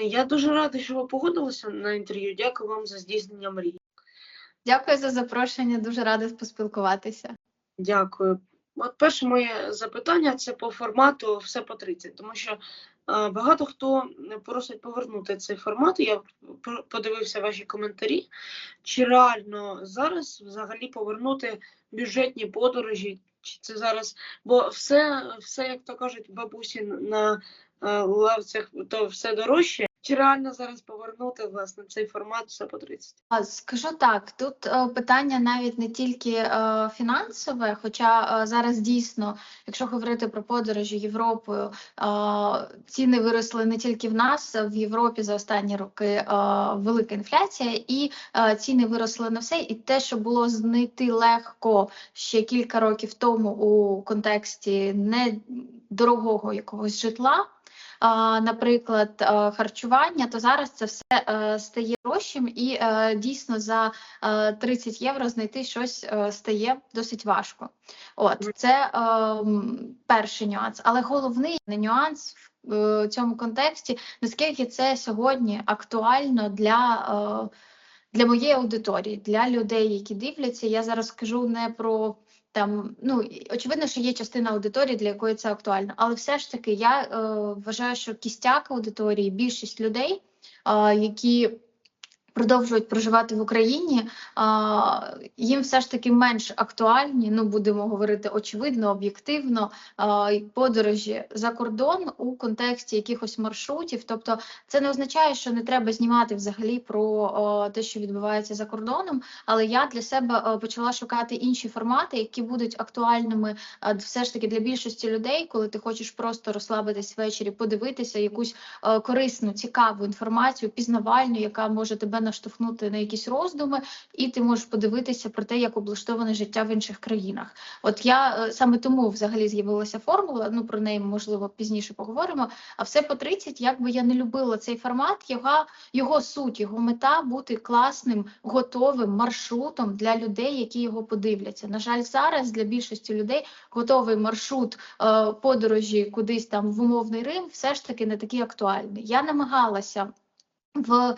Я дуже радий, що ви погодилися на інтерв'ю. Дякую вам за здійснення мрії. Дякую за запрошення, дуже рада поспілкуватися. Дякую. От перше моє запитання це по формату все по 30, тому що е, багато хто просить повернути цей формат. Я подивився ваші коментарі. Чи реально зараз взагалі повернути бюджетні подорожі? Чи це зараз? Бо все, все як то кажуть, бабусі на е, лавцях, то все дорожче. Чи реально зараз повернути власне цей формат все по 30? А, Скажу так, тут е, питання навіть не тільки е, фінансове, хоча е, зараз дійсно, якщо говорити про подорожі Європою, е, ціни виросли не тільки в нас, в Європі за останні роки е, велика інфляція, і е, ціни виросли на все. І те, що було знайти легко ще кілька років тому у контексті недорогого якогось житла. Наприклад, е, харчування, то зараз це все е, стає дорожчим, і е, дійсно за е, 30 євро знайти щось стає досить важко. От це перший нюанс. Але головний нюанс в цьому контексті, наскільки це сьогодні актуально для. Для моєї аудиторії, для людей, які дивляться, я зараз скажу не про там, ну очевидно, що є частина аудиторії, для якої це актуально, але все ж таки я е, вважаю, що кістяк аудиторії, більшість людей, е, які продовжують проживати в Україні, їм все ж таки менш актуальні, ну будемо говорити очевидно, об'єктивно, подорожі за кордон у контексті якихось маршрутів. Тобто, це не означає, що не треба знімати взагалі про те, що відбувається за кордоном. Але я для себе почала шукати інші формати, які будуть актуальними все ж таки для більшості людей, коли ти хочеш просто розслабитись ввечері, подивитися якусь корисну, цікаву інформацію, пізнавальну, яка може тебе наштовхнути на якісь роздуми, і ти можеш подивитися про те, як облаштоване життя в інших країнах. От я е, саме тому взагалі з'явилася формула. Ну про неї можливо пізніше поговоримо. А все по 30, як би я не любила цей формат, його, його суть, його мета бути класним, готовим маршрутом для людей, які його подивляться. На жаль, зараз для більшості людей готовий маршрут е, подорожі кудись там в умовний Рим, все ж таки не такий актуальний. Я намагалася в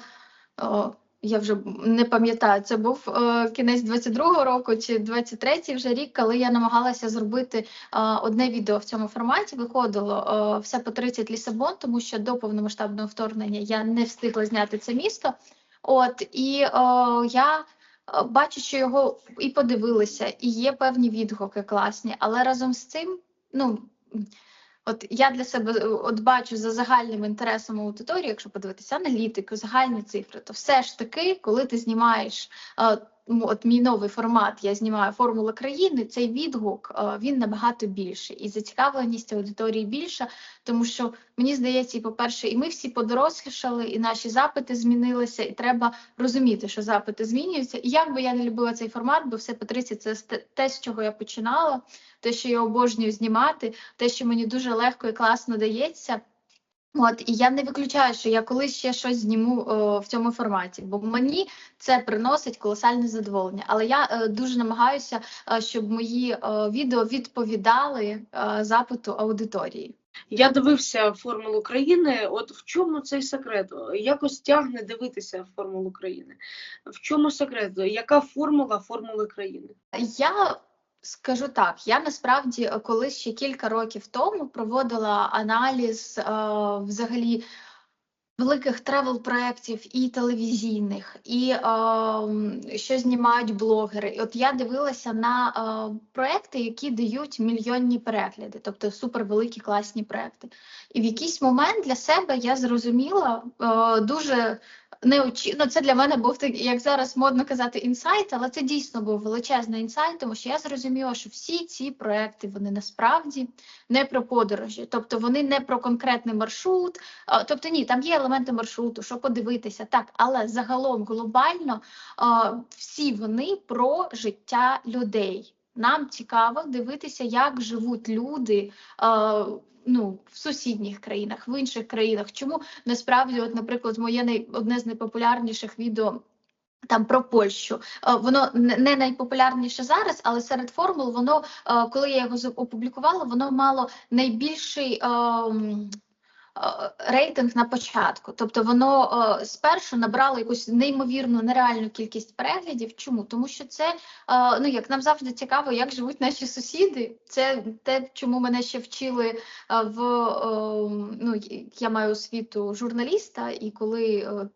я вже не пам'ятаю, це був е, кінець 22-го року чи 23-й вже рік, коли я намагалася зробити е, одне відео в цьому форматі. Виходило е, все по 30 Лісабон, тому що до повномасштабного вторгнення я не встигла зняти це місто. От і е, я. Бачу, що його і подивилися, і є певні відгуки класні, але разом з цим, ну От я для себе е, от бачу за загальним інтересом аудиторії, якщо подивитися аналітику, загальні цифри, то все ж таки, коли ти знімаєш е, от мій новий формат, я знімаю формула країни, цей відгук е, він набагато більший, і зацікавленість аудиторії більша, тому що мені здається, і по-перше, і ми всі подорослішали, і наші запити змінилися, і треба розуміти, що запити змінюються. І як би я не любила цей формат, бо все по 30 це те, з чого я починала, те, що я обожнюю знімати, те, що мені дуже легко і класно дається. От і я не виключаю, що я колись ще щось зніму о, в цьому форматі, бо мені це приносить колосальне задоволення. Але я е, дуже намагаюся, е, щоб мої е, відео відповідали е, запиту аудиторії. Я дивився формулу країни. От в чому цей секрет? Якось тягне дивитися формулу країни. В чому секрет? Яка формула формули країни? Я скажу так: я насправді е, колись ще кілька років тому проводила аналіз е, взагалі. Великих тревел проєктів і телевізійних, і е, що знімають блогери. От я дивилася на е, проекти, які дають мільйонні перегляди, тобто супервеликі класні проекти. І в якийсь момент для себе я зрозуміла е, дуже неочі... ну, це для мене був такий, як зараз модно казати, інсайт, але це дійсно був величезний інсайт, тому що я зрозуміла, що всі ці проекти вони насправді не про подорожі, тобто вони не про конкретний маршрут. Тобто ні, там є елементи маршруту, що подивитися, так, але загалом глобально всі вони про життя людей. Нам цікаво дивитися, як живуть люди. Ну, в сусідніх країнах, в інших країнах. Чому насправді, от, наприклад, моє най... одне з найпопулярніших відео там про Польщу. Е, Воно не найпопулярніше зараз, але серед формул воно, е, коли я його опублікувала, воно мало найбільший. ем, рейтинг на початку. Тобто воно е, спершу набрало якусь неймовірну нереальну кількість переглядів. Чому? Тому що це е, ну як нам завжди цікаво, як живуть наші сусіди. Це те, чому мене ще вчили е, в е, ну я маю освіту журналіста, і коли е,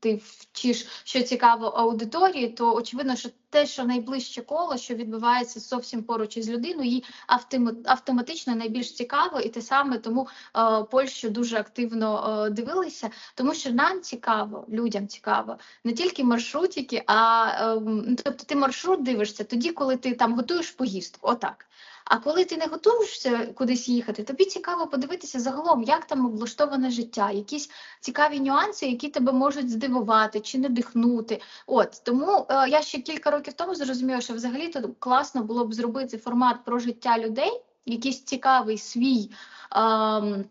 ти вчиш, що цікаво аудиторії, то очевидно, що те, що найближче коло, що відбувається зовсім поруч із людиною, їй автома- автоматично найбільш цікаво, і те саме тому е, Польщу дуже активно е, дивилися, тому що нам цікаво, людям цікаво не тільки маршрутики, а е, тобто ти маршрут дивишся тоді, коли ти там готуєш поїздку. Отак. А коли ти не готуєшся кудись їхати, тобі цікаво подивитися загалом, як там облаштоване життя, якісь цікаві нюанси, які тебе можуть здивувати чи надихнути. От тому е, я ще кілька років тому зрозуміла, що взагалі то класно було б зробити формат про життя людей, якийсь цікавий свій. ем,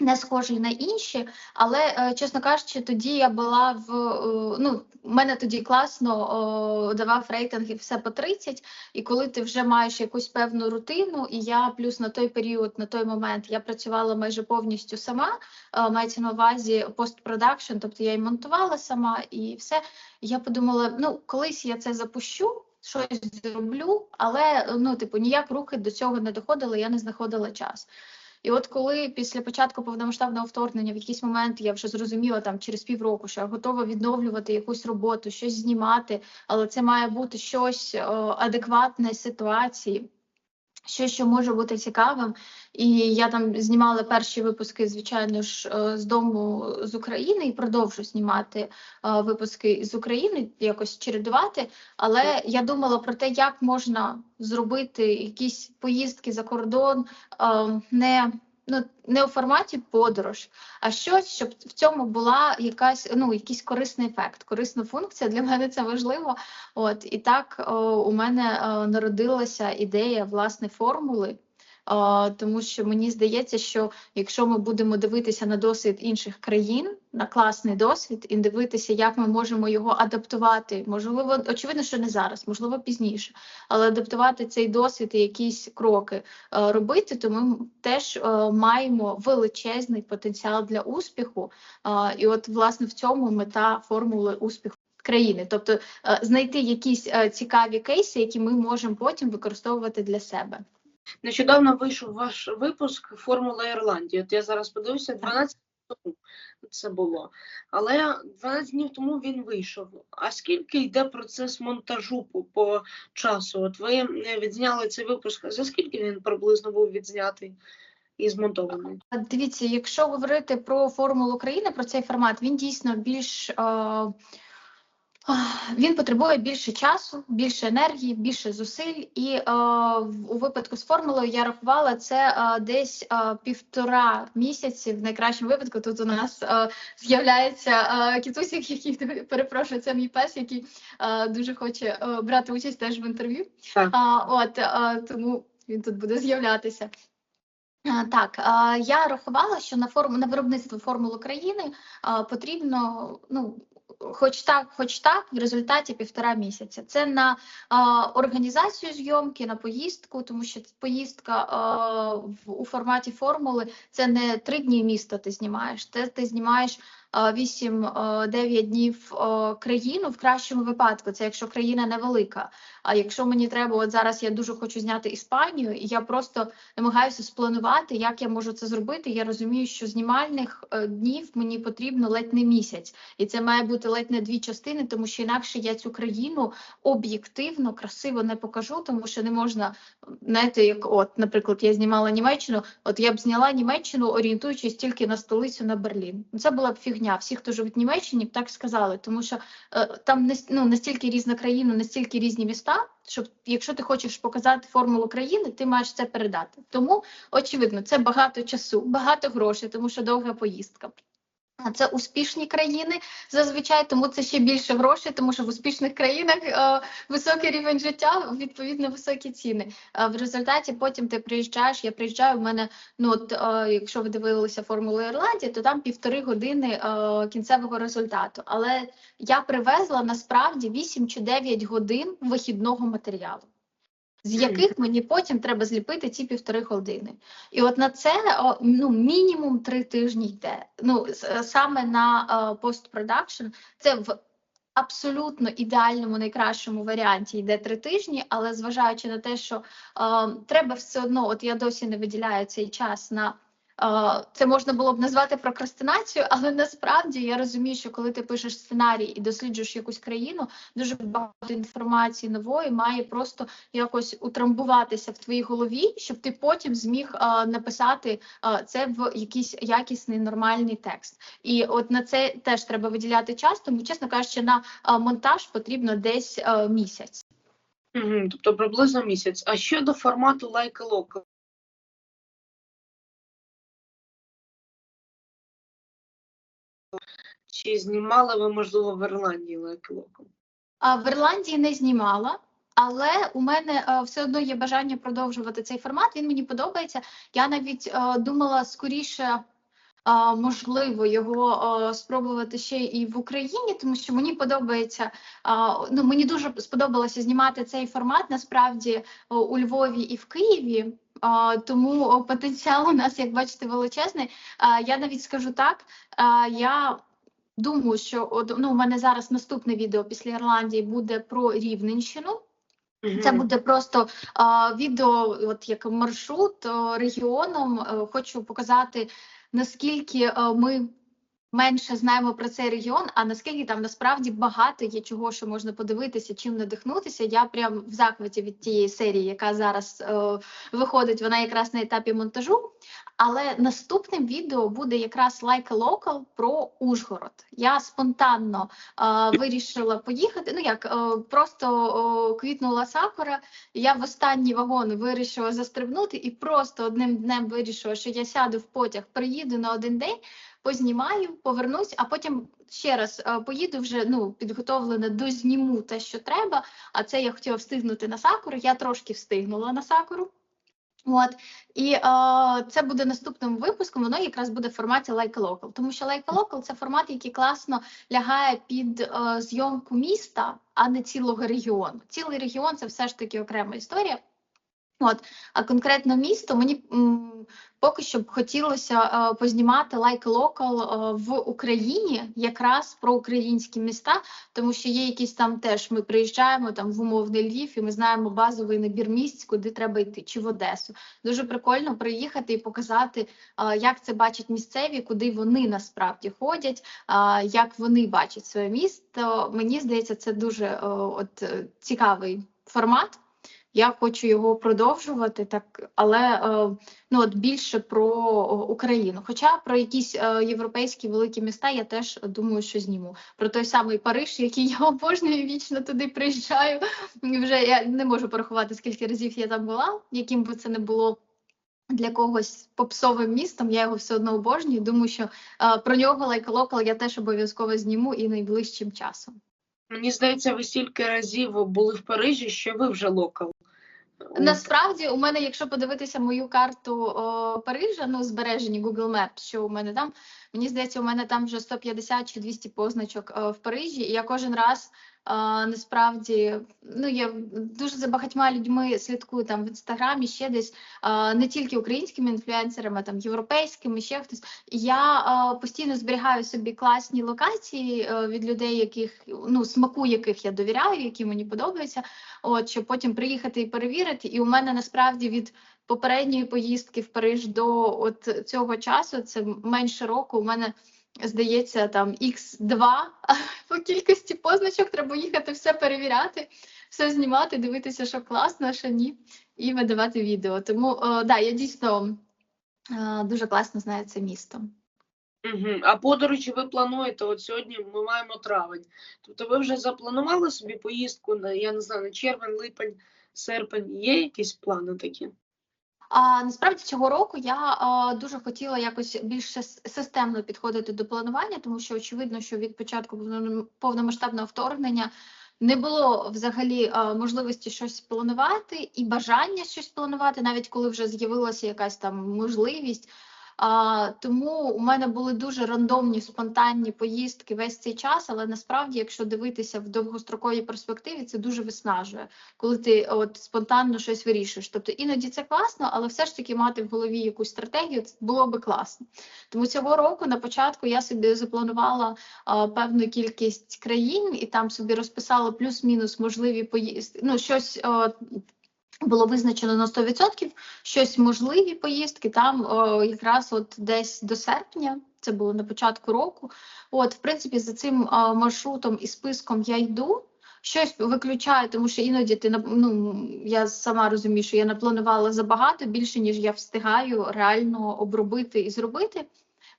не схожий на інші, але е, чесно кажучи, тоді я була в е, ну, мене тоді класно давав рейтинги все по 30, і коли ти вже маєш якусь певну рутину, і я плюс на той період, на той момент я працювала майже повністю сама, е, мається на увазі постпродакшн, тобто я і монтувала сама і все. Я подумала, ну колись я це запущу. Щось зроблю, але ну, типу, ніяк руки до цього не доходили, я не знаходила час. І от коли після початку повномасштабного вторгнення в якийсь момент я вже зрозуміла там через півроку, що я готова відновлювати якусь роботу, щось знімати, але це має бути щось о, адекватне ситуації. Щось, що може бути цікавим, і я там знімала перші випуски, звичайно ж, е, з дому з України і продовжу знімати е, випуски з України, якось чередувати. Але я думала про те, як можна зробити якісь поїздки за кордон е, не, ну, не у форматі подорож, а щось, щоб в цьому була якась ну, якийсь корисний ефект, корисна функція. Для мене це важливо. От і так о, у мене о, народилася ідея власне формули. Тому що мені здається, що якщо ми будемо дивитися на досвід інших країн, на класний досвід, і дивитися, як ми можемо його адаптувати, можливо, очевидно, що не зараз, можливо, пізніше, але адаптувати цей досвід і якісь кроки е, робити, то ми теж е, маємо величезний потенціал для успіху. І от власне в цьому мета формули успіху. Країни, тобто е, знайти якісь цікаві кейси, які ми можемо потім використовувати для себе. Нещодавно вийшов ваш випуск Формула Ірландії. От я зараз подивився, 12 днів тому це було. Але 12 днів тому він вийшов. А скільки йде процес монтажу по, по часу? От ви е, відзняли цей випуск. За скільки він приблизно був відзнятий і змонтований? Дивіться, якщо говорити про формулу країни, про цей формат, він дійсно більш. Е, Він потребує більше часу, більше енергії, більше зусиль. І е, у випадку з формулою я рахувала це е, десь е, півтора місяці. В найкращому випадку тут у нас е, з'являється е, кітусик, який перепрошую, це мій пес, який е, дуже хоче е, брати участь теж в інтерв'ю. А, от е, тому він тут буде з'являтися. Так, я рахувала, що на форму на виробництво формул України потрібно ну. Хоч так, хоч так, в результаті півтора місяця. Це на а, організацію зйомки, на поїздку, тому що поїздка а, в, у форматі формули це не три дні міста ти знімаєш, це ти знімаєш 8-9 днів країну в кращому випадку. Це якщо країна невелика. А якщо мені треба, от зараз я дуже хочу зняти Іспанію, і я просто намагаюся спланувати, як я можу це зробити. Я розумію, що знімальних е, днів мені потрібно ледь не місяць, і це має бути ледь не дві частини, тому що інакше я цю країну об'єктивно красиво не покажу, тому що не можна знаєте, як от, наприклад, я знімала Німеччину. От я б зняла Німеччину, орієнтуючись тільки на столицю на Берлін. Це була б фігня. Всі, хто живуть в Німеччині, так сказали, тому що е, там ну, настільки різна країна, настільки різні міста. Щоб якщо ти хочеш показати формулу країни, ти маєш це передати. Тому очевидно, це багато часу, багато грошей, тому що довга поїздка. Це успішні країни зазвичай, тому це ще більше грошей, тому що в успішних країнах е, високий рівень життя, відповідно високі ціни. А в результаті потім ти приїжджаєш. Я приїжджаю. У мене ну от е, якщо ви дивилися формулу Ірландії, то там півтори години е, кінцевого результату. Але я привезла насправді 8 чи 9 годин вихідного матеріалу. З яких мені потім треба зліпити ці півтори години. І от на це ну, мінімум три тижні йде. Ну, саме на постпродакшн це в абсолютно ідеальному найкращому варіанті йде три тижні, але зважаючи на те, що е, треба все одно, от я досі не виділяю цей час на. Це можна було б назвати прокрастинацію, але насправді я розумію, що коли ти пишеш сценарій і досліджуєш якусь країну, дуже багато інформації нової має просто якось утрамбуватися в твоїй голові, щоб ти потім зміг написати це в якийсь якісний нормальний текст. І от на це теж треба виділяти час, тому чесно кажучи, на монтаж потрібно десь місяць. Тобто приблизно місяць. А щодо формату Like Чи знімали ви, можливо, в Ірландії? А в Ірландії не знімала. Але у мене е, все одно є бажання продовжувати цей формат. Він мені подобається. Я навіть е, думала скоріше, е, можливо, його спробувати ще і в Україні, тому що мені подобається. ну мені дуже сподобалося знімати цей формат насправді у Львові і в Києві. тому потенціал у нас, як бачите, величезний. Я навіть скажу так. я Думаю, що от, ну, у мене зараз наступне відео після Ірландії буде про Рівненщину. Це буде просто а, відео, от як маршрут а, регіоном. Е, Хочу показати, наскільки а, ми менше знаємо про цей регіон, а наскільки там насправді багато є чого, що можна подивитися, чим надихнутися. Я прям в захваті від тієї серії, яка зараз е, виходить. Вона якраз на етапі монтажу. Але наступним відео буде якраз Like a Local про Ужгород. Я спонтанно е, вирішила поїхати. Ну як е, просто о, квітнула сакура. Я в останній вагон вирішила застрибнути і просто одним днем вирішила, що я сяду в потяг, приїду на один день, познімаю, повернусь, а потім ще раз е, поїду вже ну підготовлена, дозніму те, що треба. А це я хотіла встигнути на сакуру. Я трошки встигнула на сакуру. От і е, це буде наступним випуском. Воно якраз буде в форматі Like a Local, тому що Like a Local – це формат, який класно лягає під е, зйомку міста, а не цілого регіону. Цілий регіон це все ж таки окрема історія. От, а конкретно місто мені м, поки що б хотілося е, познімати Like a Local е, в Україні, якраз про українські міста, тому що є якісь там теж. Ми приїжджаємо там в умовний Львів, і ми знаємо базовий набір місць, куди треба йти, чи в Одесу. Дуже прикольно приїхати і показати, е, як це бачать місцеві, куди вони насправді ходять, е, як вони бачать своє місто. Мені здається, це дуже е, от е, цікавий формат. Я хочу його продовжувати, так але е, ну от більше про Україну. Хоча про якісь е, європейські великі міста я теж думаю, що зніму. Про той самий Париж, який я обожнюю, вічно туди приїжджаю. Вже я не можу порахувати, скільки разів я там була, яким би це не було. Для когось попсовим містом я його все одно обожнюю. Думаю, що е, про нього лайка локал я теж обов'язково зніму і найближчим часом. Мені здається, ви стільки разів були в Парижі, що ви вже локал. Насправді, у мене, якщо подивитися мою карту о, Парижа, ну збережені Google Maps, що у мене там, мені здається, у мене там вже 150 чи 200 позначок о, в Парижі, і я кожен раз о, насправді ну я дуже за багатьма людьми слідкую там в інстаграмі, ще десь о, не тільки українськими інфлюенсерами, там європейськими, ще хтось. Я постійно зберігаю собі класні локації від людей, яких ну смаку яких я довіряю, які мені подобаються. От щоб потім приїхати і перевірити. І у мене насправді від попередньої поїздки в Париж до от цього часу, це менше року. У мене здається там X2 по кількості позначок. Треба їхати все перевіряти, все знімати, дивитися, що класно, що ні, і видавати відео. Тому о, да, я дійсно е, дуже класно знаю це місто. Угу. А подорожі ви плануєте? От сьогодні ми маємо травень. Тобто ви вже запланували собі поїздку на я не знаю, на червень, липень, серпень. Є якісь плани такі? А насправді цього року я а, дуже хотіла якось більш системно підходити до планування, тому що очевидно, що від початку повномасштабного вторгнення не було взагалі а, можливості щось планувати і бажання щось планувати, навіть коли вже з'явилася якась там можливість. А, тому у мене були дуже рандомні спонтанні поїздки весь цей час, але насправді, якщо дивитися в довгостроковій перспективі, це дуже виснажує, коли ти от спонтанно щось вирішуєш. Тобто іноді це класно, але все ж таки мати в голові якусь стратегію це було би класно. Тому цього року на початку я собі запланувала а, певну кількість країн і там собі розписала плюс-мінус можливі поїздки. Ну, щось а, було визначено на 100%, щось можливі поїздки там о, якраз от десь до серпня. Це було на початку року. От, в принципі, за цим а, маршрутом і списком я йду. Щось виключаю, тому що іноді ти ну, я сама розумію, що я напланувала забагато більше, ніж я встигаю реально обробити і зробити.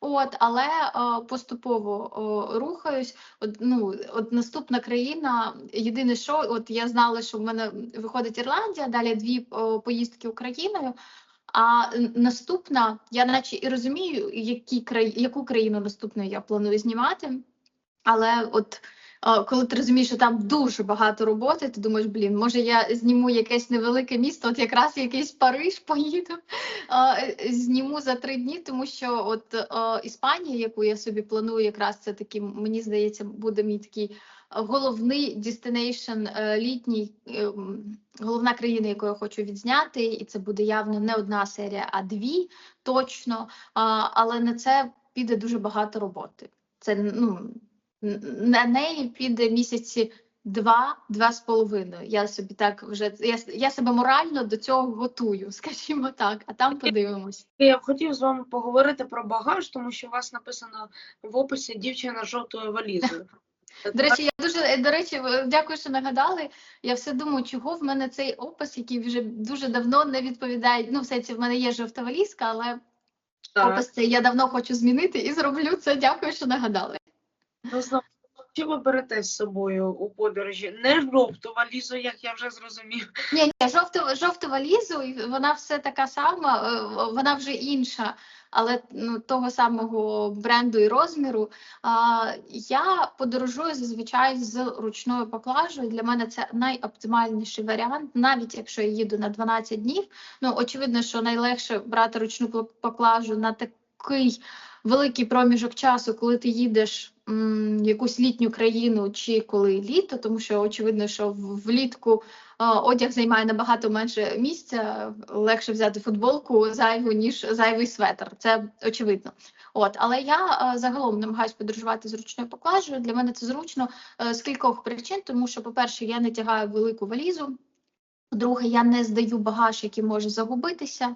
От, але е, поступово е, рухаюсь. От, ну, от наступна країна, єдине, що от я знала, що в мене виходить Ірландія, далі дві е, поїздки Україною. А наступна, я наче і розумію, які яку країну наступною я планую знімати. Але от коли ти розумієш, що там дуже багато роботи, ти думаєш, блін, може я зніму якесь невелике місто, от якраз якийсь Париж поїду, е, зніму за три дні, тому що от Іспанія, яку я собі планую, якраз це такий, мені здається, буде мій такий головний дестинейшн літній, е, головна країна, яку я хочу відзняти, і це буде явно не одна серія, а дві точно. Але на це піде дуже багато роботи. Це ну на неї піде місяці два, два з половиною. Я собі так вже я, я себе морально до цього готую, скажімо так, а там подивимось. Я б хотів з вами поговорити про багаж, тому що у вас написано в описі дівчина з жовтою валізою. До речі, я дуже до речі, дякую, що нагадали. Я все думаю, чого в мене цей опис, який вже дуже давно не відповідає. Ну, в сенсі, в мене є жовта валізка, але Так. опис цей я давно хочу змінити і зроблю це. Дякую, що нагадали. Ну, знову, що ви берете з собою у подорожі? Не жовту валізу, як я вже зрозумів. Ні, ні, жовту, жовту валізу, і вона все така сама, е, вона вже інша, але ну, того самого бренду і розміру. А, я подорожую зазвичай з ручною поклажею. Для мене це найоптимальніший варіант, навіть якщо я їду на 12 днів. Ну, очевидно, що найлегше брати ручну поклажу на такий великий проміжок часу, коли ти їдеш якусь літню країну чи коли літо, тому що очевидно, що влітку одяг займає набагато менше місця, легше взяти футболку зайву, ніж зайвий светр. Це очевидно. От, але я загалом намагаюся подорожувати з ручною поклажею. Для мене це зручно е, з кількох причин, тому що, по-перше, я не тягаю велику валізу. По-друге, я не здаю багаж, який може загубитися.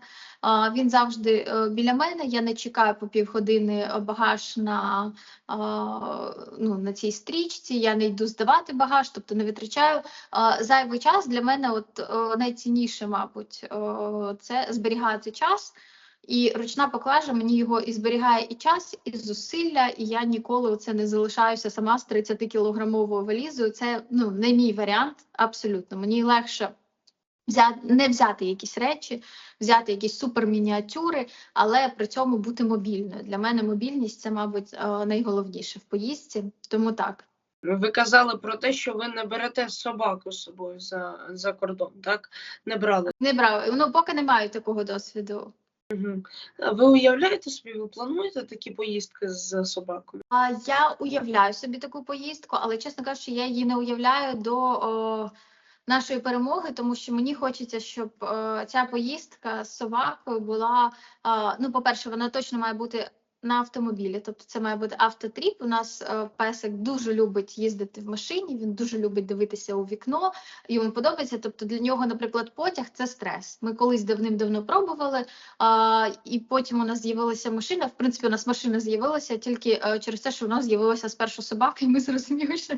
Він завжди е, біля мене. Я не чекаю по півгодини е, багаж на, ну, на цій стрічці. Я не йду здавати багаж, тобто не витрачаю зайвий час. Для мене от е, найцінніше, мабуть, це зберігати час. І ручна поклажа мені його і зберігає і час, і зусилля, і я ніколи це не залишаюся сама з 30-кілограмовою валізою. Це ну не мій варіант, абсолютно. Мені легше не взяти якісь речі, взяти якісь супермініатюри, але при цьому бути мобільною. Для мене мобільність це, мабуть, е, найголовніше в поїздці. Тому так. Ви казали про те, що ви не берете собаку з собою за, за кордон, так? Не брали. Не брав, ну поки не маю такого досвіду. Угу. Ви уявляєте собі, ви плануєте такі поїздки з собакою? А я уявляю собі таку поїздку, але чесно кажучи, я її не уявляю до о, нашої перемоги, тому що мені хочеться, щоб е, ця поїздка з собакою була. е, ну, по-перше, вона точно має бути на автомобілі, тобто це має бути автотріп. У нас е, песик дуже любить їздити в машині, він дуже любить дивитися у вікно, йому подобається. Тобто для нього, наприклад, потяг це стрес. Ми колись давним-давно пробували. А, і потім у нас з'явилася машина. В принципі, у нас машина з'явилася тільки е, через те, що у нас з'явилася спершу собака, і ми зрозуміли, що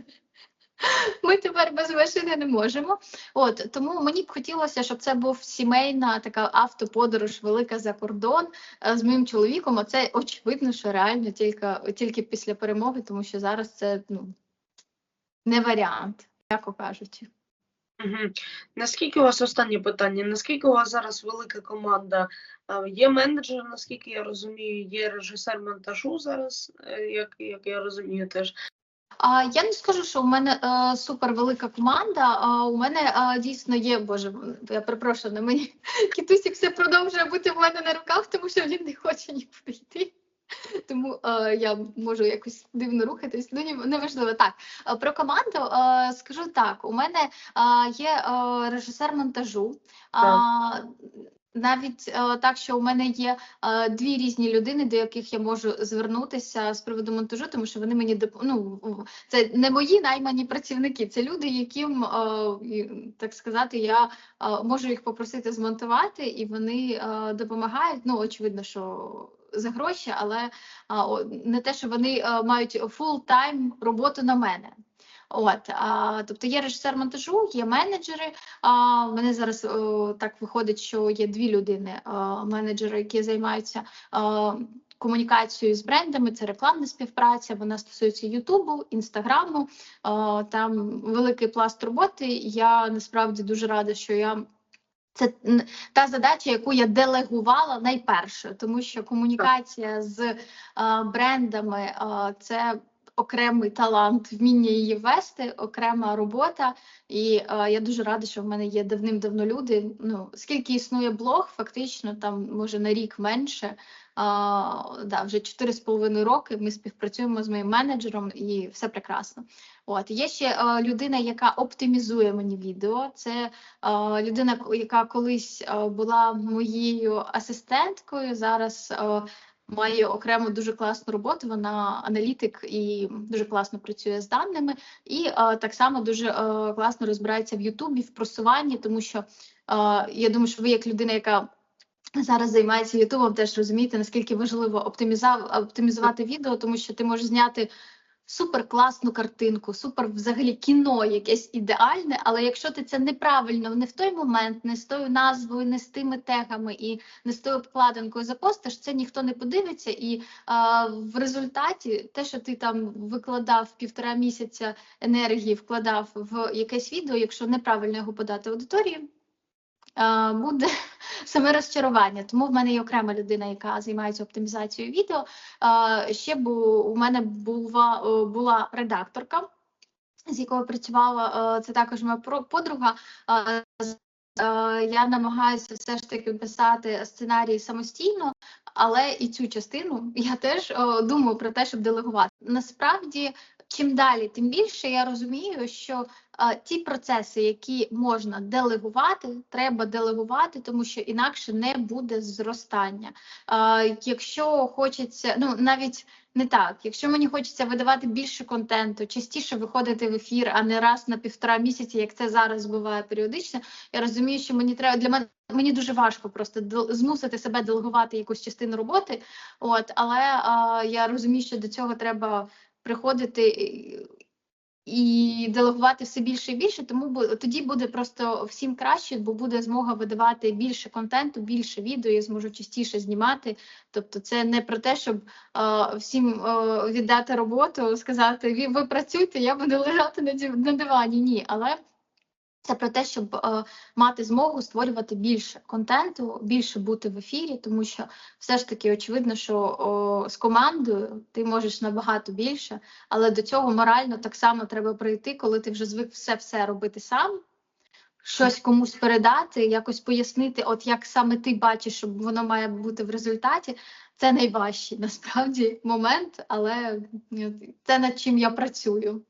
ми тепер без машини не можемо. От тому мені б хотілося, щоб це був сімейна така автоподорож велика за кордон е, з моїм чоловіком. Оце очевидно, що реально тільки, тільки після перемоги, тому що зараз це ну не варіант, м'яко кажучи. Угу. Наскільки у вас останнє питання? Наскільки у вас зараз велика команда? Є менеджер, наскільки я розумію, є режисер монтажу зараз, е, як, як я розумію, теж. А я не скажу, що у мене е, супер велика команда. А у мене е, дійсно є. Боже, я перепрошую, на мені кітусік все продовжує бути в мене на руках, тому що він не хоче нікуди йти. Тому е, я можу якось дивно рухатись. Ну ні, неважливо. Так е, про команду е, скажу так: у мене е, є е, режисер монтажу. А, навіть е, так, що у мене є е, дві різні людини, до яких я можу звернутися з приводу монтажу, тому що вони мені доп... ну, це не мої наймані працівники, це люди, яким е, так сказати, я е, можу їх попросити змонтувати, і вони е, допомагають. Ну, очевидно, що за гроші, але а, не те, що вони е, мають фул-тайм роботу на мене. От, а, тобто є режисер монтажу, є менеджери. А, мене зараз о, так виходить, що є дві людини, а, менеджери, які займаються а, комунікацією з брендами. Це рекламна співпраця. Вона стосується Ютубу, Інстаграму. Там великий пласт роботи. Я насправді дуже рада, що я. Це та задача, яку я делегувала найперше, тому що комунікація з брендами це окремий талант, вміння її вести, окрема робота. І е, я дуже рада, що в мене є давним-давно люди. Ну скільки існує блог, фактично там може на рік менше. А, да, вже 4,5 роки ми співпрацюємо з моїм менеджером, і все прекрасно. От є ще е, людина, яка оптимізує мені відео. Це е, людина, яка колись е, була моєю асистенткою. Зараз е, має окремо дуже класну роботу. Вона аналітик і дуже класно працює з даними. І е, так само дуже е, класно розбирається в Ютубі, в просуванні, тому що е, я думаю, що ви як людина, яка зараз займається Ютубом, теж розумієте, наскільки важливо оптимізувати відео, тому що ти можеш зняти супер класну картинку, супер взагалі кіно якесь ідеальне, але якщо ти це неправильно, не в той момент, не з тою назвою, не з тими тегами і не з тою обкладинкою запостиш, це ніхто не подивиться. І а, в результаті те, що ти там викладав півтора місяця енергії, вкладав в якесь відео, якщо неправильно його подати аудиторії. А, Буде саме розчарування, тому в мене є окрема людина, яка займається оптимізацією відео. Ще бу, у мене була, була редакторка, з якою працювала. е, Це також моя подруга. Е, Я намагаюся все ж таки писати сценарії самостійно, але і цю частину я теж е, думаю про те, щоб делегувати. Насправді, чим далі, тим більше я розумію, що е, ті процеси, які можна делегувати, треба делегувати, тому що інакше не буде зростання. Е, Якщо хочеться, ну навіть не так, якщо мені хочеться видавати більше контенту, частіше виходити в ефір, а не раз на півтора місяці, як це зараз буває періодично, я розумію, що мені треба для мене. Мені дуже важко просто змусити себе делегувати якусь частину роботи. От, але а, я розумію, що до цього треба приходити і- делегувати все більше і більше, тому тоді буде просто всім краще, бо буде змога видавати більше контенту, більше відео, я зможу частіше знімати. Тобто, це не про те, щоб е, всім е, віддати роботу, сказати, ви, працюйте, я буду лежати на дивані. Ні, але це про те, щоб е, мати змогу створювати більше контенту, більше бути в ефірі, тому що все ж таки очевидно, що о, з командою ти можеш набагато більше, але до цього морально так само треба прийти, коли ти вже звик все все робити сам. Щось комусь передати, якось пояснити, от як саме ти бачиш, щоб воно має бути в результаті. Це найважчий насправді момент, але е, це над чим я працюю.